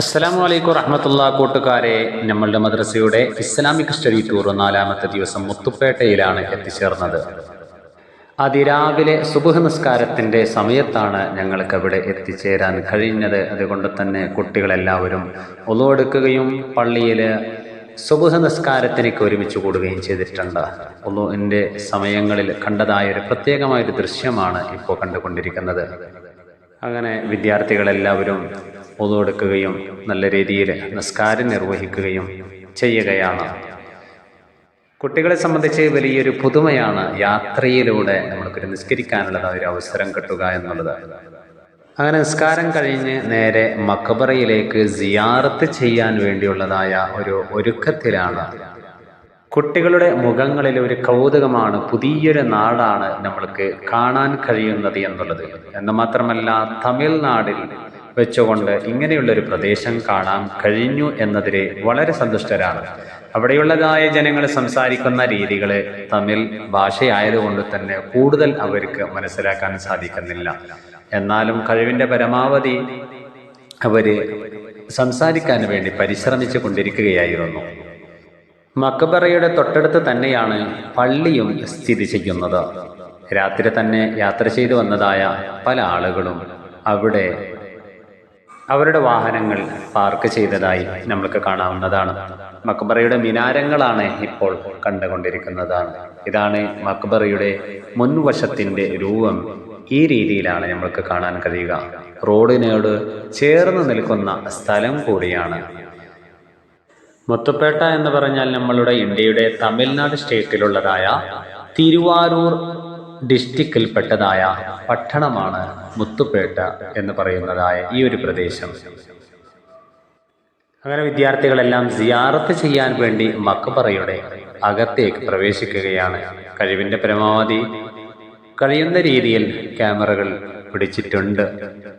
അസ്സലാമു വലൈക്കും റഹ്മത്തുള്ള കൂട്ടുകാരെ. നമ്മളുടെ മദ്രസയുടെ ഇസ്ലാമിക് സ്റ്റഡി ടൂർ നാലാമത്തെ ദിവസം മുത്തുപ്പേട്ടയിലാണ് എത്തിച്ചേർന്നത്. അതിരാവിലെ സുബുഹ് നിസ്കാരത്തിന്റെ സമയത്താണ് ഞങ്ങൾക്ക് അവിടെ എത്തിച്ചേരാൻ കഴിഞ്ഞത്. അതുകൊണ്ട് തന്നെ കുട്ടികളെല്ലാവരും ഒതുവെടുക്കുകയും പള്ളിയിൽ സുബുഹ നിസ്കാരത്തിനേക്ക് ഒരുമിച്ച് കൂടുകയും ചെയ്തിട്ടുണ്ട്. ഒന്നുവിന്റെ സമയങ്ങളിൽ കണ്ടതായ ഒരു പ്രത്യേകമായൊരു ദൃശ്യമാണ് ഇപ്പോൾ കണ്ടുകൊണ്ടിരിക്കുന്നത്. അങ്ങനെ വിദ്യാർത്ഥികളെല്ലാവരും ഒതുകൊടുക്കുകയും നല്ല രീതിയിൽ നിസ്കാരം നിർവഹിക്കുകയും ചെയ്യുകയാണ്. കുട്ടികളെ സംബന്ധിച്ച് വലിയൊരു പുതുമയാണ് യാത്രയിലൂടെ നമ്മൾക്കൊരു നിസ്കരിക്കാനുള്ളത് ഒരു അവസരം കിട്ടുക എന്നുള്ളത്. അങ്ങനെ നിസ്കാരം കഴിഞ്ഞ് നേരെ മക്കബറയിലേക്ക് സിയാറത്ത് ചെയ്യാൻ വേണ്ടിയുള്ളതായ ഒരു ഒരുക്കത്തിലാണ്. കുട്ടികളുടെ മുഖങ്ങളിൽ ഒരു കൗതുകമാണ് പുതിയൊരു നാടാണ് നമ്മൾക്ക് കാണാൻ കഴിയുന്നത് എന്നുള്ളത്. എന്ന് മാത്രമല്ല തമിഴ്നാടിൽ വെച്ചുകൊണ്ട് ഇങ്ങനെയുള്ള ഒരു പ്രദേശം കാണാൻ കഴിഞ്ഞു എന്നതിൽ വളരെ സന്തുഷ്ടരാണ്. അവിടെയുള്ളതായ ജനങ്ങൾ സംസാരിക്കുന്ന രീതികൾ തമിഴ് ഭാഷയായതുകൊണ്ട് തന്നെ കൂടുതൽ അവർക്ക് മനസ്സിലാക്കാൻ സാധിക്കുന്നില്ല. എന്നാലും കഴിവിന്റെ പരമാവധി അവർ സംസാരിക്കാൻ വേണ്ടി പരിശ്രമിച്ചു കൊണ്ടിരിക്കുകയായിരുന്നു. മക്കബറയുടെ തൊട്ടടുത്ത് തന്നെയാണ് പള്ളിയും സ്ഥിതി ചെയ്യുന്നത്. രാത്രി തന്നെ യാത്ര ചെയ്തു വന്നതായ പല ആളുകളും അവിടെ അവരുടെ വാഹനങ്ങൾ പാർക്ക് ചെയ്തതായി നമ്മൾക്ക് കാണാവുന്നതാണ്. മക്ബറയുടെ മിനാരങ്ങളാണ് ഇപ്പോൾ കണ്ടുകൊണ്ടിരിക്കുന്നതാണ്. ഇതാണ് മക്ബറയുടെ മുൻവശത്തിന്റെ രൂപം. ഈ രീതിയിലാണ് നമ്മൾക്ക് കാണാൻ കഴിയുക. റോഡിനോട് ചേർന്ന് നിൽക്കുന്ന സ്ഥലം കൂടിയാണ്. മുത്തുപ്പേട്ട എന്ന് പറഞ്ഞാൽ നമ്മളുടെ ഇന്ത്യയുടെ തമിഴ്നാട് സ്റ്റേറ്റിലുള്ളതായ തിരുവാരൂർ ഡിസ്ട്രിക്റ്റിൽപ്പെട്ടതായ പട്ടണമാണ് മുത്തുപേട്ട എന്ന് പറയുന്നതായ ഈ ഒരു പ്രദേശം. അങ്ങനെ വിദ്യാർത്ഥികളെല്ലാം സിയാറത്ത് ചെയ്യാൻ വേണ്ടി മക്കബറയുടെ അകത്തേക്ക് പ്രവേശിക്കുകയാണ്. കഴിവിന്റെ പരമാവധി കഴിയുന്ന രീതിയിൽ ക്യാമറകൾ പിടിച്ചിട്ടുണ്ട്.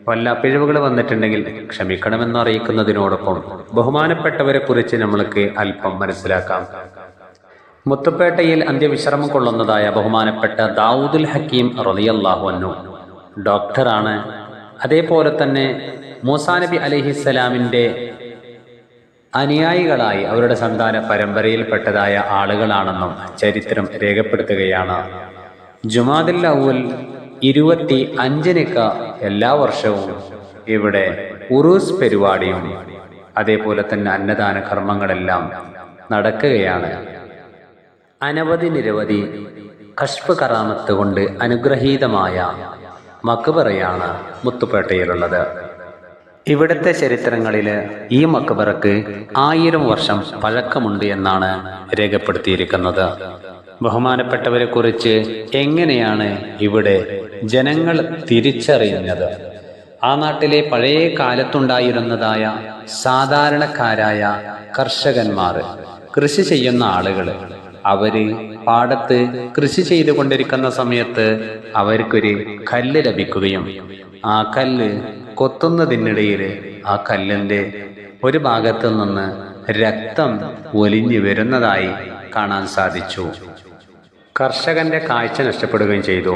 വല്ല പിഴവുകൾ വന്നിട്ടുണ്ടെങ്കിൽ ക്ഷമിക്കണമെന്ന് അറിയിക്കുന്നതിനോടൊപ്പം ബഹുമാനപ്പെട്ടവരെ കുറിച്ച് നമ്മൾക്ക് അല്പം മനസ്സിലാക്കാം. മുത്തുപ്പേട്ടയിൽ അന്ത്യവിശ്രമം കൊള്ളുന്നതായ ബഹുമാനപ്പെട്ട ദാവൂദുൽ ഹക്കീം റലിയല്ലാഹു അന്നു ഡോക്ടറാണ്. അതേപോലെ തന്നെ മൂസാ നബി അലഹിസ്സലാമിന്റെ അനുയായികളായി അവരുടെ സന്താന പരമ്പരയിൽപ്പെട്ടതായ ആളുകളാണെന്നും ചരിത്രം രേഖപ്പെടുത്തുകയാണ്. ജുമാദിൽ അവൽ ഇരുപത്തി അഞ്ചിനൊക്കെ എല്ലാ വർഷവും ഇവിടെ ഉറൂസ് പരിപാടിയും അതേപോലെ തന്നെ അന്നദാന കർമ്മങ്ങളെല്ലാം നടക്കുകയാണ്. അനവധി നിരവധി കഷ്പ് കറാമത്ത് കൊണ്ട് അനുഗ്രഹീതമായ മക്ബറയാണ് മുത്തുപേട്ടയിലുള്ളത് ഇവിടുത്തെ ചരിത്രങ്ങളിൽ ഈ മക്ബറക്ക് ആയിരം വർഷം പഴക്കമുണ്ട് എന്നാണ് രേഖപ്പെടുത്തിയിരിക്കുന്നത്. ബഹുമാനപ്പെട്ടവരെ കുറിച്ച് എങ്ങനെയാണ് ഇവിടെ ജനങ്ങൾ തിരിച്ചറിയുന്നത്? ആ നാട്ടിലെ പഴയ കാലത്തുണ്ടായിരുന്നതായ സാധാരണക്കാരായ കർഷകന്മാർ കൃഷി ചെയ്യുന്ന ആളുകൾ അവർ പാടത്ത് കൃഷി ചെയ്തുകൊണ്ടിരിക്കുന്ന സമയത്ത് അവർക്കൊരു കല്ല് ലഭിക്കുകയും ആ കല്ല് കൊത്തുന്നതിനിടയിൽ ആ കല്ലിന്റെ ഒരു ഭാഗത്തു നിന്ന് രക്തം ഒലിഞ്ഞു വരുന്നതായി കാണാൻ സാധിച്ചു. കർഷകന്റെ കാഴ്ച നഷ്ടപ്പെടുകയും ചെയ്തു.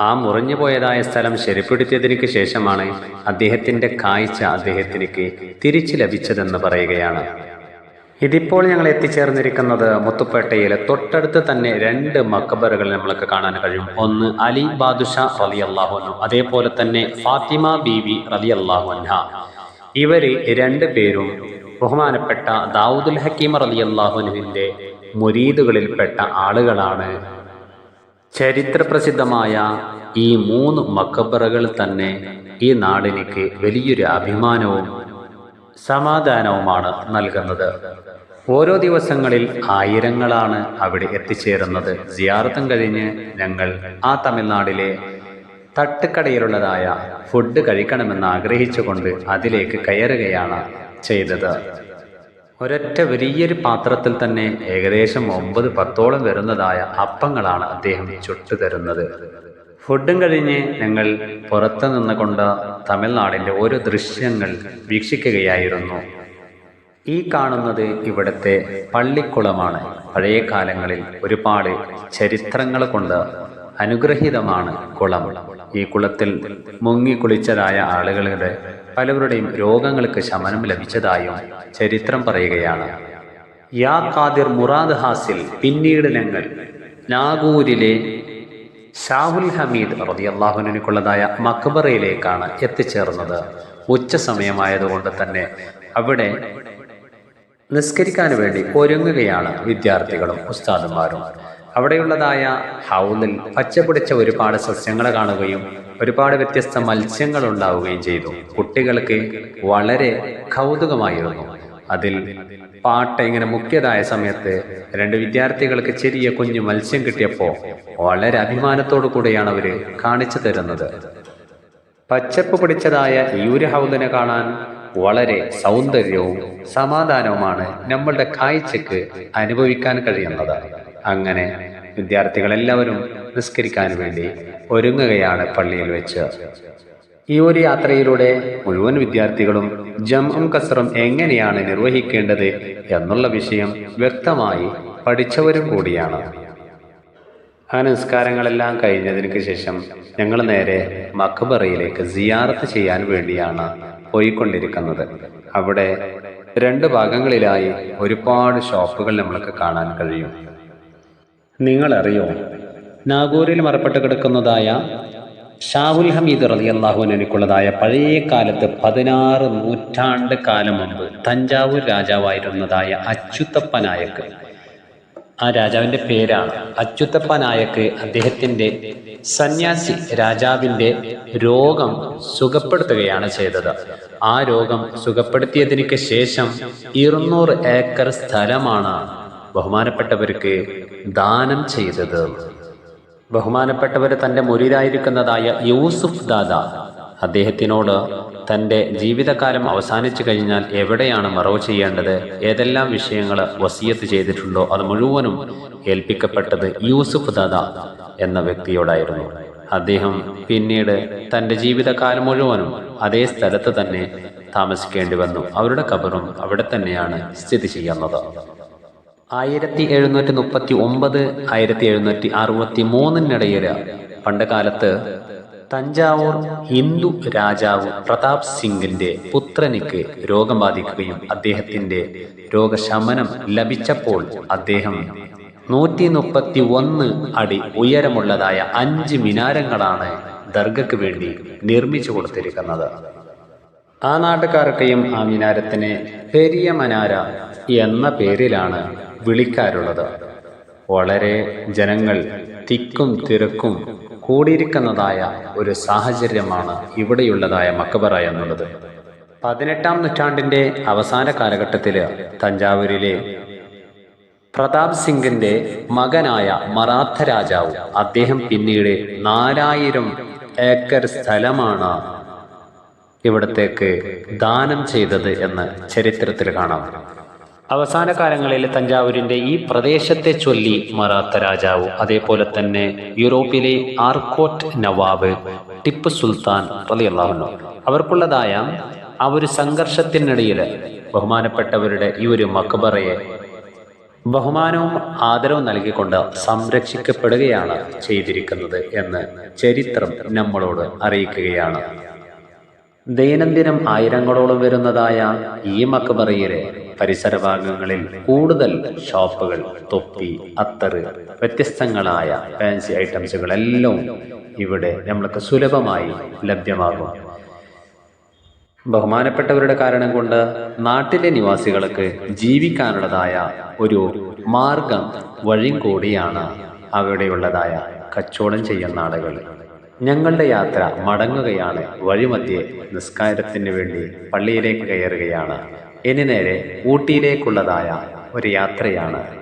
ആ മുറിഞ്ഞു പോയതായ സ്ഥലം ശരിപ്പെടുത്തിയതിനു ശേഷമാണ് അദ്ദേഹത്തിന്റെ കാഴ്ച അദ്ദേഹത്തിലേക്ക് തിരിച്ചു ലഭിച്ചതെന്ന് പറയുകയാണ്. ഇതിപ്പോൾ ഞങ്ങൾ എത്തിച്ചേർന്നിരിക്കുന്നത് മുത്തുപ്പേട്ടയിൽ തൊട്ടടുത്ത് തന്നെ രണ്ട് മക്കബറുകൾ നമ്മൾക്ക് കാണാൻ കഴിയും. ഒന്ന് അലി ബാദുഷ റലി അള്ളാഹുനു അതേപോലെ തന്നെ ഫാത്തിമ ബീവി റലി അള്ളാഹുൻഹ ഇവർ രണ്ട് പേരും ബഹുമാനപ്പെട്ട ദാവൂദുൽ ഹക്കീം റലി അള്ളാഹുനുവിന്റെ മുരീദുകളിൽപ്പെട്ട ആളുകളാണ്. ചരിത്രപ്രസിദ്ധമായ ഈ മൂന്ന് മക്കബറകൾ തന്നെ ഈ നാടിനേക്ക് വലിയൊരു അഭിമാനവും സമാധാനവുമാണ് നൽകുന്നത്. ഓരോ ദിവസങ്ങളിൽ ആയിരങ്ങളാണ് അവിടെ എത്തിച്ചേരുന്നത്. സിയാറത്തും കഴിഞ്ഞ് ഞങ്ങൾ ആ തമിഴ്നാടിലെ തട്ടുകടയിലുള്ളതായ ഫുഡ് കഴിക്കണമെന്ന് ആഗ്രഹിച്ചുകൊണ്ട് അതിലേക്ക് കയറുകയാണ് ചെയ്തത്. ഒരൊറ്റ വലിയൊരു പാത്രത്തിൽ തന്നെ ഏകദേശം ഒമ്പത് പത്തോളം വരുന്നതായ അപ്പങ്ങളാണ് അദ്ദേഹം ചുട്ടു തരുന്നത്. ഫുഡും കഴിഞ്ഞ് ഞങ്ങൾ പുറത്തു നിന്നുകൊണ്ട് തമിഴ്നാടിന്റെ ഓരോ ദൃശ്യങ്ങൾ വീക്ഷിക്കുകയായിരുന്നു. ഈ കാണുന്നത് ഇവിടുത്തെ പള്ളിക്കുളമാണ്. പഴയ കാലങ്ങളിൽ ഒരുപാട് ചരിത്രങ്ങൾ കൊണ്ട് അനുഗ്രഹീതമാണ് കുളം. ഈ കുളത്തിൽ മുങ്ങി കുളിച്ചതായ ആളുകളുടെ പലവരുടെയും രോഗങ്ങൾക്ക് ശമനം ലഭിച്ചതായും ചരിത്രം പറയുകയാണ്. യാ ഖാദിർ മുറാദ് ഹാസിൽ പിന്നീട് ഞങ്ങൾ നാഗൂരിലെ ഷാഹുൽ ഹമീദ് റതിയല്ലാഹുവിനുള്ളതായ മക്ബറയിലേക്കാണ് എത്തിച്ചേർന്നത്. ഉച്ച സമയമായതുകൊണ്ട് തന്നെ അവിടെ നിസ്കരിക്കാൻ വേണ്ടി ഒരുങ്ങുകയാണ് വിദ്യാർത്ഥികളും ഉസ്താദന്മാരും അവിടെയുള്ളതായ ഹൗലിൽ പച്ചപിടിച്ച ഒരുപാട് സസ്യങ്ങൾ കാണുകയും ഒരുപാട് വ്യത്യസ്ത മത്സ്യങ്ങൾ ഉണ്ടാവുകയും ചെയ്തു. കുട്ടികൾക്ക് വളരെ കൗതുകമായിരുന്നു. അതിൽ പാട്ട ഇങ്ങനെ മുഖ്യതായ സമയത്ത് രണ്ട് വിദ്യാർത്ഥികൾക്ക് ചെറിയ കുഞ്ഞു മത്സ്യം കിട്ടിയപ്പോൾ വളരെ അഭിമാനത്തോടു കൂടിയാണ് അവർ കാണിച്ചു തരുന്നത്. പച്ചപ്പ് പിടിച്ചതായ ഈ ഒരു ഹൗദിനെ കാണാൻ വളരെ സൗന്ദര്യവും സമാധാനവുമാണ് നമ്മളുടെ കാഴ്ചക്ക് അനുഭവിക്കാൻ കഴിയുന്നത്. അങ്ങനെ വിദ്യാർത്ഥികളെല്ലാവരും നിസ്കരിക്കാൻ വേണ്ടി ഒരുങ്ങുകയാണ് പള്ളിയിൽ വെച്ച്. ഈ ഒരു യാത്രയിലൂടെ മുഴുവൻ വിദ്യാർത്ഥികളും ജംഉം കസറും എങ്ങനെയാണ് നിർവഹിക്കേണ്ടത് എന്നുള്ള വിഷയം വ്യക്തമായി പഠിച്ചവരും കൂടിയാണ്. ആ നിസ്കാരങ്ങളെല്ലാം കഴിഞ്ഞതിനു ശേഷം ഞങ്ങൾ നേരെ മക്ബറയിലേക്ക് സിയാറത്ത് ചെയ്യാൻ വേണ്ടിയാണ് പോയിക്കൊണ്ടിരിക്കുന്നത്. അവിടെ രണ്ട് ഭാഗങ്ങളിലായി ഒരുപാട് ഷോപ്പുകൾ നമ്മൾക്ക് കാണാൻ കഴിയും. നിങ്ങളറിയോ നാഗൂരിൽ മറപ്പെട്ട് കിടക്കുന്നതായ ഷാഹുൽ ഹമീദ് റലി അള്ളാഹുവിനുള്ളതായ പഴയ കാലത്ത് പതിനാറ് നൂറ്റാണ്ട് കാലം മുമ്പ് തഞ്ചാവൂർ രാജാവായിരുന്നതായ അച്യുതപ്പ നായക്ക് ആ രാജാവിന്റെ പേരാണ് അച്യുത്തപ്പ നായക്ക് അദ്ദേഹത്തിന്റെ സന്യാസി രാജാവിന്റെ രോഗം സുഖപ്പെടുത്തുകയാണ് ചെയ്തത്. ആ രോഗം സുഖപ്പെടുത്തിയതിന് ശേഷം ഇരുന്നൂറ് ഏക്കർ സ്ഥലമാണ് ബഹുമാനപ്പെട്ടവർക്ക് ദാനം ചെയ്തത്. ബഹുമാനപ്പെട്ടവർ തന്റെ മുരിതായിരിക്കുന്നതായ യൂസുഫ് ദാദ അദ്ദേഹത്തിനോട് തന്റെ ജീവിതകാലം അവസാനിച്ചു കഴിഞ്ഞാൽ എവിടെയാണ് മറവ് ചെയ്യേണ്ടത്? ഏതെല്ലാം വിഷയങ്ങൾ വസീയത്ത് ചെയ്തിട്ടുണ്ടോ? അത് മുഴുവനും ഏൽപ്പിക്കപ്പെട്ടത് യൂസുഫ് ദാദ എന്ന വ്യക്തിയോടായിരുന്നു. അദ്ദേഹം പിന്നീട് തന്റെ ജീവിതകാലം മുഴുവനും അതേ സ്ഥലത്ത് തന്നെ താമസിക്കേണ്ടി വന്നു. അവരുടെ കബറും അവിടെ തന്നെയാണ് സ്ഥിതി ചെയ്യുന്നത്. ആയിരത്തി എഴുന്നൂറ്റി മുപ്പത്തി ഒമ്പത് ആയിരത്തി എഴുന്നൂറ്റി അറുപത്തി മൂന്നിനിടയിൽ പണ്ട് കാലത്ത് തഞ്ചാവൂർ ഹിന്ദു രാജാവ് പ്രതാപ് സിംഗിന്റെ പുത്രനിക്ക് രോഗം ബാധിക്കുകയും അദ്ദേഹത്തിന്റെ രോഗശമനം ലഭിച്ചപ്പോൾ അദ്ദേഹം നൂറ്റി മുപ്പത്തി ഒന്ന് അടി ഉയരമുള്ളതായ അഞ്ച് മിനാരങ്ങളാണ് ദർഗയ്ക്ക് വേണ്ടി നിർമ്മിച്ചു കൊടുത്തിരിക്കുന്നത്. ആ നാട്ടുകാർക്കെയും ആ മിനാരത്തിനെ പെരിയ മനാര എന്ന പേരിലാണ് വിളിക്കാറുള്ളത്. വളരെ ജനങ്ങൾ തിക്കും തിരക്കും കൂടിയിരിക്കുന്നതായ ഒരു സാഹചര്യമാണ് ഇവിടെയുള്ളതായ മക്കബറ എന്നുള്ളത്. പതിനെട്ടാം നൂറ്റാണ്ടിന്റെ അവസാന കാലഘട്ടത്തിൽ തഞ്ചാവൂരിലെ പ്രതാപ് സിംഗിന്റെ മകനായ മറാത്ത രാജാവ് അദ്ദേഹം പിന്നീട് നാലായിരം ഏക്കർ സ്ഥലമാണ് ഇവിടത്തേക്ക് ദാനം ചെയ്തത് എന്ന് ചരിത്രത്തിൽ കാണാം. അവസാന കാലങ്ങളിൽ തഞ്ചാവൂരിന്റെ ഈ പ്രദേശത്തെ ചൊല്ലി മറാത്ത രാജാവ്. അതേപോലെ തന്നെ യൂറോപ്പിലെ ആർക്കോട്ട് നവാബ് ടിപ്പു സുൽത്താൻ റളിയല്ലാഹു അവർക്കുള്ളതായ ആ ഒരു സംഘർഷത്തിനിടയിൽ ബഹുമാനപ്പെട്ടവരുടെ ഈ ഒരു മക്ബറയെ ബഹുമാനവും ആദരവും നൽകിക്കൊണ്ട് സംരക്ഷിക്കപ്പെടുകയാണ് ചെയ്തിരിക്കുന്നത് എന്ന് ചരിത്രം നമ്മളോട് അറിയിക്കുകയാണ്. ദൈനംദിനം ആയിരങ്ങളോളം വരുന്നതായ ഈ മക്ബറയിലെ പരിസര ഭാഗങ്ങളിൽ കൂടുതൽ ഷോപ്പുകൾ തൊപ്പി അത്തറ് വ്യത്യസ്തങ്ങളായ ഫാൻസി ഐറ്റംസുകളെല്ലാം ഇവിടെ നമ്മൾക്ക് സുലഭമായി ലഭ്യമാകും. ബഹുമാനപ്പെട്ടവരുടെ കാരണം കൊണ്ട് നാട്ടിലെ നിവാസികൾക്ക് ജീവിക്കാനുള്ളതായ ഒരു മാർഗം വഴിയും കൂടിയാണ് അവിടെയുള്ളതായ കച്ചവടം ചെയ്യുന്ന ആളുകൾ. ഞങ്ങളുടെ യാത്ര മടങ്ങുകയാണ്. വഴിമധ്യേ നിസ്കാരത്തിന് വേണ്ടി പള്ളിയിലേക്ക് കയറുകയാണ്. ഇനി നേരെ ഊട്ടിയിലേക്കുള്ളതായ ഒരു യാത്രയാണ്